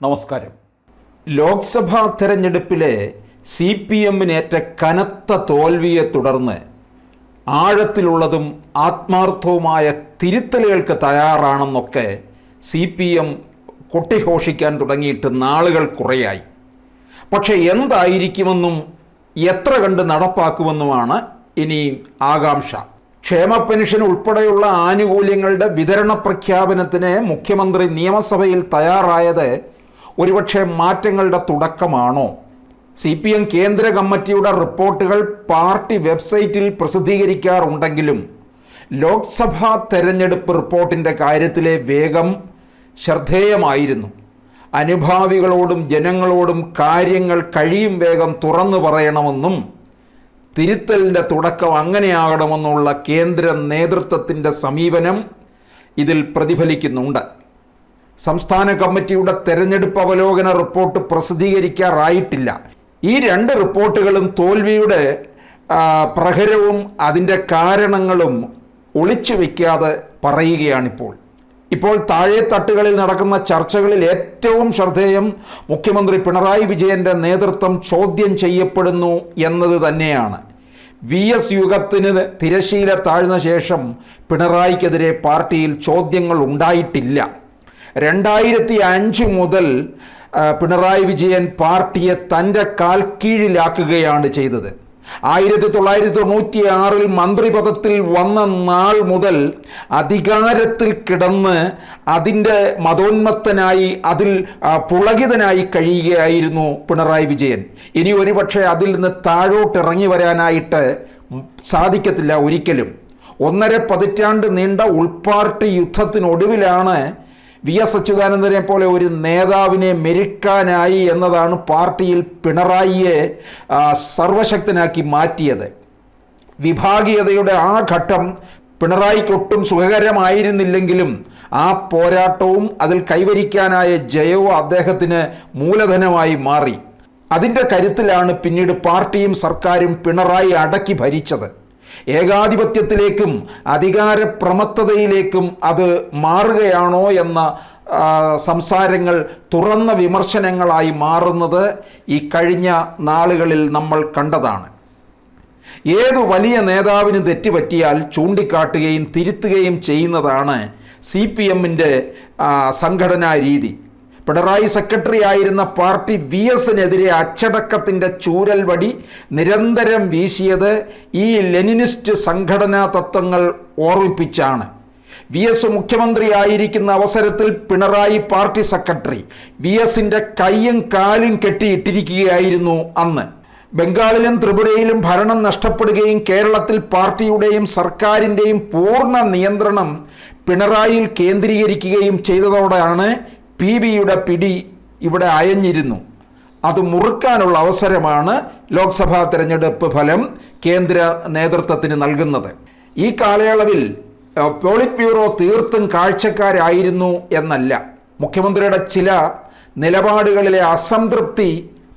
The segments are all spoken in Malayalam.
നമസ്കാരം. ലോക്സഭാ തെരഞ്ഞെടുപ്പിലെ സി പി എമ്മിനേറ്റ കനത്ത തോൽവിയെ തുടർന്ന് ആഴത്തിലുള്ളതും ആത്മാർത്ഥവുമായ തിരുത്തലുകൾക്ക് തയ്യാറാണെന്നൊക്കെ സി പി എം കൊട്ടിഘോഷിക്കാൻ തുടങ്ങിയിട്ട് നാളുകൾ കുറയായി. പക്ഷേ എന്തായിരിക്കുമെന്നും എത്ര കണ്ട് നടപ്പാക്കുമെന്നുമാണ് ഇനി ആകാംക്ഷ. ക്ഷേമ പെൻഷൻ ഉൾപ്പെടെയുള്ള ആനുകൂല്യങ്ങളുടെ വിതരണ പ്രഖ്യാപനത്തിന് മുഖ്യമന്ത്രി നിയമസഭയിൽ തയ്യാറായത് ഒരുപക്ഷെ മാറ്റങ്ങളുടെ തുടക്കമാണോ? സി പി എം കേന്ദ്ര കമ്മിറ്റിയുടെ റിപ്പോർട്ടുകൾ പാർട്ടി വെബ്സൈറ്റിൽ പ്രസിദ്ധീകരിക്കാറുണ്ടെങ്കിലും ലോക്സഭാ തെരഞ്ഞെടുപ്പ് റിപ്പോർട്ടിന്റെ കാര്യത്തിലെ വേഗം ശ്രദ്ധേയമായിരുന്നു. അനുഭാവികളോടും ജനങ്ങളോടും കാര്യങ്ങൾ കഴിയും വേഗം തുറന്നു പറയണമെന്നും തിരുത്തലിന്റെ തുടക്കം അങ്ങനെയാകണമെന്നുള്ള കേന്ദ്ര നേതൃത്വത്തിന്റെ സമീപനം ഇതിൽ പ്രതിഫലിക്കുന്നുണ്ട്. സംസ്ഥാന കമ്മിറ്റിയുടെ തെരഞ്ഞെടുപ്പ് അവലോകന റിപ്പോർട്ട് പ്രസിദ്ധീകരിക്കാറായിട്ടില്ല. ഈ രണ്ട് റിപ്പോർട്ടുകളും തോൽവിയുടെ പ്രഹരവും അതിന്റെ കാരണങ്ങളും ഒളിച്ചു വയ്ക്കാതെ പറയുകയാണിപ്പോൾ. ഇപ്പോൾ താഴെ തട്ടുകളിൽ നടക്കുന്ന ചർച്ചകളിൽ ഏറ്റവും ശ്രദ്ധേയം മുഖ്യമന്ത്രി പിണറായി വിജയന്റെ നേതൃത്വം ചോദ്യം ചെയ്യപ്പെടുന്നു എന്നത് തന്നെയാണ്. വി എസ് യുഗത്തിന് തിരശീല താഴ്ന്ന ശേഷം പിണറായിക്കെതിരെ പാർട്ടിയിൽ ചോദ്യങ്ങൾ ഉണ്ടായിട്ടില്ല. രണ്ടായിരത്തി അഞ്ച് മുതൽ പിണറായി വിജയൻ പാർട്ടിയെ തന്റെ കാൽ കീഴിലാക്കുകയാണ് ചെയ്തത്. ആയിരത്തി തൊള്ളായിരത്തി തൊണ്ണൂറ്റി ആറിൽ മന്ത്രിപദത്തിൽ വന്ന നാൾ മുതൽ അധികാരത്തിൽ കിടന്ന് അതിന്റെ മതോന്മത്തനായി അതിൽ പുളകിതനായി കഴിയുകയായിരുന്നു പിണറായി വിജയൻ. ഇനി ഒരുപക്ഷെ അതിൽ നിന്ന് താഴോട്ട് ഇറങ്ങി വരാനായിട്ട് സാധിക്കത്തില്ല ഒരിക്കലും. ഒന്നര പതിറ്റാണ്ട് നീണ്ട ഉൾപാർട്ടി യുദ്ധത്തിനൊടുവിലാണ് വി എസ് അച്യുതാനന്ദനെ പോലെ ഒരു നേതാവിനെ മെരുക്കാനായി എന്നതാണ് പാർട്ടിയിൽ പിണറായിയെ സർവശക്തനാക്കി മാറ്റിയത്. വിഭാഗീയതയുടെ ആ ഘട്ടം പിണറായിക്കൊട്ടും സുഖകരമായിരുന്നില്ലെങ്കിലും ആ പോരാട്ടവും അതിൽ കൈവരിക്കാനായ ജയവും അദ്ദേഹത്തിന് മൂലധനമായി മാറി. അതിന്റെ കരുത്തിലാണ് പിന്നീട് പാർട്ടിയും സർക്കാരും പിണറായി അടക്കി ഭരിച്ചത്. ഏകാധിപത്യത്തിലേക്കും അധികാരപ്രമത്തതയിലേക്കും അത് മാറുകയാണോ എന്ന സംസാരങ്ങൾ തുറന്ന വിമർശനങ്ങളായി മാറുന്നത് ഈ കഴിഞ്ഞ നാളുകളിൽ നമ്മൾ കണ്ടതാണ്. ഏത് വലിയ നേതാവിന് തെറ്റുപറ്റിയാൽ ചൂണ്ടിക്കാട്ടുകയും തിരുത്തുകയും ചെയ്യുന്നതാണ് സി പി എമ്മിന്റെ സംഘടനാ രീതി. പിണറായി സെക്രട്ടറി ആയിരുന്ന പാർട്ടി വി എസിനെതിരെ അച്ചടക്കത്തിന്റെ ചൂരൽ വടി നിരന്തരം വീശിയത് ഈ ലെനിനിസ്റ്റ് സംഘടനാ തത്വങ്ങൾ ഓർമ്മിപ്പിച്ചാണ്. വി എസ് മുഖ്യമന്ത്രിയായിരിക്കുന്ന അവസരത്തിൽ പിണറായി പാർട്ടി സെക്രട്ടറി വി എസിന്റെ കൈയും കാലും കെട്ടിയിട്ടിരിക്കുകയായിരുന്നു അന്ന്. ബംഗാളിലും ത്രിപുരയിലും ഭരണം നഷ്ടപ്പെടുകയും കേരളത്തിൽ പാർട്ടിയുടെയും സർക്കാരിന്റെയും പൂർണ നിയന്ത്രണം പിണറായിയിൽ കേന്ദ്രീകരിക്കുകയും ചെയ്തതോടെയാണ് പി ബിയുടെ പിടി ഇവിടെ അയഞ്ഞിരുന്നു. അത് മുറുക്കാനുള്ള അവസരമാണ് ലോക്സഭാ തെരഞ്ഞെടുപ്പ് ഫലം കേന്ദ്ര നേതൃത്വത്തിന് നൽകുന്നത്. ഈ കാലയളവിൽ പോളിറ്റ് ബ്യൂറോ തീർത്തും കാഴ്ചക്കാരായിരുന്നു എന്നല്ല. മുഖ്യമന്ത്രിയുടെ ചില നിലപാടുകളിലെ അസംതൃപ്തി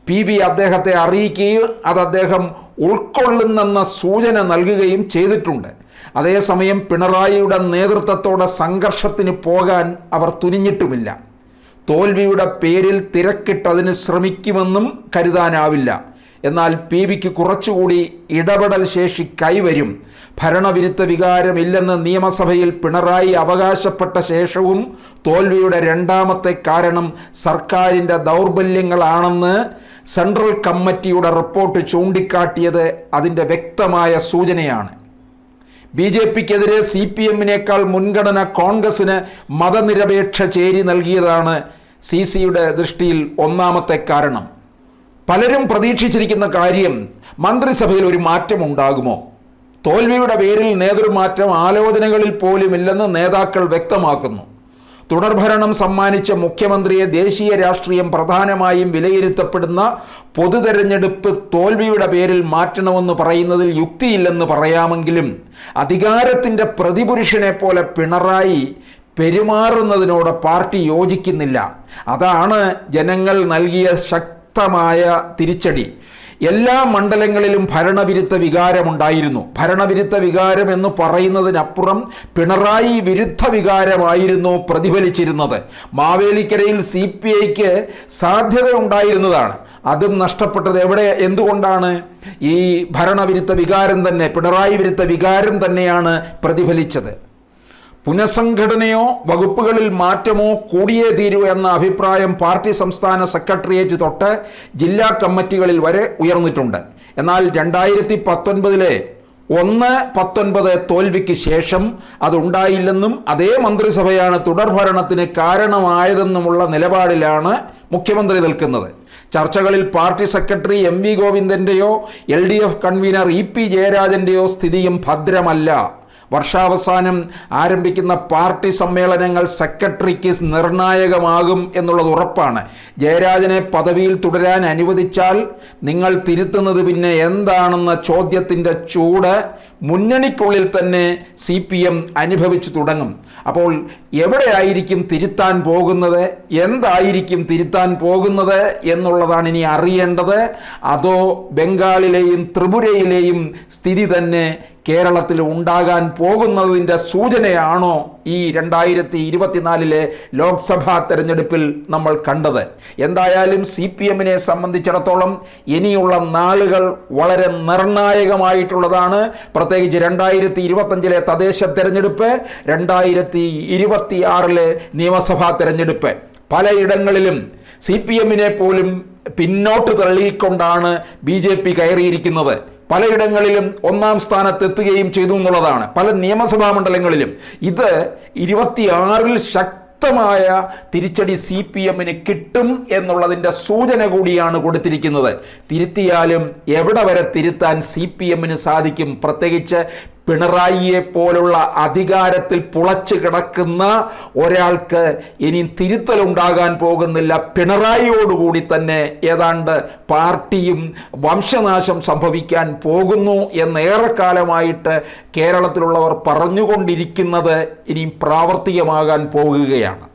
പി ബി അദ്ദേഹത്തെ അറിയിക്കുകയും അത് അദ്ദേഹം ഉൾക്കൊള്ളുന്നെന്ന സൂചന നൽകുകയും ചെയ്തിട്ടുണ്ട്. അതേസമയം പിണറായിയുടെ നേതൃത്വത്തോടെ സംഘർഷത്തിന് പോകാൻ അവർ തുനിഞ്ഞിട്ടുമില്ല. തോൽവിയുടെ പേരിൽ തിരക്കിട്ടതിന് ശ്രമിക്കുമെന്നും കരുതാനാവില്ല. എന്നാൽ പി വിക്ക് കുറച്ചുകൂടി ഇടപെടൽ ശേഷി കൈവരും. ഭരണവിരുദ്ധ വികാരമില്ലെന്ന് നിയമസഭയിൽ പിണറായി അവകാശപ്പെട്ട ശേഷവും തോൽവിയുടെ രണ്ടാമത്തെ കാരണം സർക്കാരിന്റെ ദൗർബല്യങ്ങളാണെന്ന് സെൻട്രൽ കമ്മിറ്റിയുടെ റിപ്പോർട്ട് ചൂണ്ടിക്കാട്ടിയത് അതിന്റെ വ്യക്തമായ സൂചനയാണ്. ബി ജെ പിക്കെതിരെ സി പി എമ്മിനേക്കാൾ മുൻഗണന കോൺഗ്രസിന് മതനിരപേക്ഷ ചേരി നൽകിയതാണ് സി സിയുടെ ദൃഷ്ടിയിൽ ഒന്നാമത്തെ കാരണം. പലരും പ്രതീക്ഷിച്ചിരിക്കുന്ന കാര്യം മന്ത്രിസഭയിൽ ഒരു മാറ്റം ഉണ്ടാകുമോ തോൽവിയുടെ പേരിൽ നേതൃമാറ്റം ആലോചനകളിൽ പോലുമില്ലെന്ന് നേതാക്കൾ വ്യക്തമാക്കുന്നു. തുടർഭരണം സമ്മാനിച്ച മുഖ്യമന്ത്രിയെ ദേശീയ രാഷ്ട്രീയം പ്രധാനമായും വിലയിരുത്തപ്പെടുന്ന പൊതുതെരഞ്ഞെടുപ്പ് തോൽവിയുടെ പേരിൽ മാറ്റണമെന്ന് പറയുന്നതിൽ യുക്തിയില്ലെന്ന് പറയാമെങ്കിലും അധികാരത്തിന്റെ പ്രതിപുരുഷനെ പോലെ പിണറായി പെരുമാറുന്നതിനോട് പാർട്ടി യോജിക്കുന്നില്ല. അതാണ് ജനങ്ങൾ നൽകിയ ശക്തമായ തിരിച്ചടി. എല്ലാ മണ്ഡലങ്ങളിലും ഭരണവിരുദ്ധ വികാരമുണ്ടായിരുന്നു. ഭരണവിരുദ്ധ വികാരം എന്ന് പറയുന്നതിനപ്പുറം പിണറായി വിരുദ്ധ വികാരമായിരുന്നു പ്രതിഫലിച്ചിരുന്നത്. മാവേലിക്കരയിൽ സി പി ഐക്ക് സാധ്യത ഉണ്ടായിരുന്നതാണ് അതും നഷ്ടപ്പെട്ടത് എവിടെ? എന്തുകൊണ്ടാണ്? ഈ ഭരണവിരുദ്ധ വികാരം തന്നെ പിണറായി വിരുദ്ധ വികാരം തന്നെയാണ് പ്രതിഫലിച്ചത്. പുനഃസംഘടനയോ വകുപ്പുകളിൽ മാറ്റമോ കൂടിയേ തീരൂ എന്ന അഭിപ്രായം പാർട്ടി സംസ്ഥാന സെക്രട്ടേറിയറ്റ് തൊട്ട് ജില്ലാ കമ്മിറ്റികളിൽ വരെ ഉയർന്നിട്ടുണ്ട്. എന്നാൽ രണ്ടായിരത്തി പത്തൊൻപതിലെ ഒന്ന് പത്തൊൻപത് തോൽവിക്ക് ശേഷം അതുണ്ടായില്ലെന്നും അതേ മന്ത്രിസഭയാണ് തുടർഭരണത്തിന് കാരണമായതെന്നുമുള്ള നിലപാടിലാണ് മുഖ്യമന്ത്രി നിൽക്കുന്നത്. ചർച്ചകളിൽ party secretary M V ഗോവിന്ദന്റെയോ L D F convenor E P ജയരാജന്റെയോ സ്ഥിതിയും ഭദ്രമല്ല. വർഷാവസാനം ആരംഭിക്കുന്ന പാർട്ടി സമ്മേളനങ്ങൾ സെക്രട്ടറിക്ക് നിർണായകമാകും എന്നുള്ളത് ഉറപ്പാണ്. ജയരാജനെ പദവിയിൽ തുടരാൻ അനുവദിച്ചാൽ നിങ്ങൾ തിരുത്തുന്നത് പിന്നെ എന്താണെന്ന ചോദ്യത്തിന്റെ ചൂട് മുന്നണിക്കുള്ളിൽ തന്നെ സി പി എം അനുഭവിച്ചു തുടങ്ങും. അപ്പോൾ എവിടെയായിരിക്കും തിരുത്താൻ പോകുന്നത്? എന്തായിരിക്കും തിരുത്താൻ പോകുന്നത് എന്നുള്ളതാണ് ഇനി അറിയേണ്ടത്. അതോ ബംഗാളിലെയും ത്രിപുരയിലെയും സ്ഥിതി തന്നെ കേരളത്തിൽ ഉണ്ടാകാൻ പോകുന്നതിന്റെ സൂചനയാണോ ഈ രണ്ടായിരത്തി ഇരുപത്തിനാലിലെ ലോക്സഭാ തെരഞ്ഞെടുപ്പിൽ നമ്മൾ കണ്ടത്? എന്തായാലും സി പി എമ്മിനെ സംബന്ധിച്ചിടത്തോളം ഇനിയുള്ള നാളുകൾ വളരെ നിർണായകമായിട്ടുള്ളതാണ്. പ്രത്യേകിച്ച് രണ്ടായിരത്തി ഇരുപത്തഞ്ചിലെ തദ്ദേശ തെരഞ്ഞെടുപ്പ് രണ്ടായിരത്തി ഇരുപത്തി ആറിലെ നിയമസഭാ തെരഞ്ഞെടുപ്പ്. പലയിടങ്ങളിലും സി പി എമ്മിനെ പോലും പിന്നോട്ട് തള്ളിക്കൊണ്ടാണ് ബി ജെ പി കയറിയിരിക്കുന്നത്. പലയിടങ്ങളിലും ഒന്നാം സ്ഥാനത്തെത്തുകയും ചെയ്തു എന്നുള്ളതാണ്. പല നിയമസഭാ മണ്ഡലങ്ങളിലും. ഇത് ഇരുപത്തിയാറിൽ ശക്തമായ തിരിച്ചടി സി പി എമ്മിന് കിട്ടും എന്നുള്ളതിന്റെ സൂചന കൂടിയാണ് കൊടുത്തിരിക്കുന്നത്. തിരുത്തിയാലും എവിടെ വരെ തിരുത്താൻ സി പി എമ്മിന് സാധിക്കും? പ്രത്യേകിച്ച് പിണറായിയെ പോലുള്ള അധികാരത്തിൽ പുളച്ചു കിടക്കുന്ന ഒരാൾക്ക് ഇനി തിരുത്തലുണ്ടാകാൻ പോകുന്നില്ല. പിണറായിയോടുകൂടി തന്നെ ഏതാണ്ട് പാർട്ടിയും വംശനാശം സംഭവിക്കാൻ പോകുന്നു എന്ന് ഏറെക്കാലമായിട്ട് കേരളത്തിലുള്ളവർ പറഞ്ഞുകൊണ്ടിരിക്കുന്നത് ഇനിയും പ്രാവർത്തികമാകാൻ പോകുകയാണ്.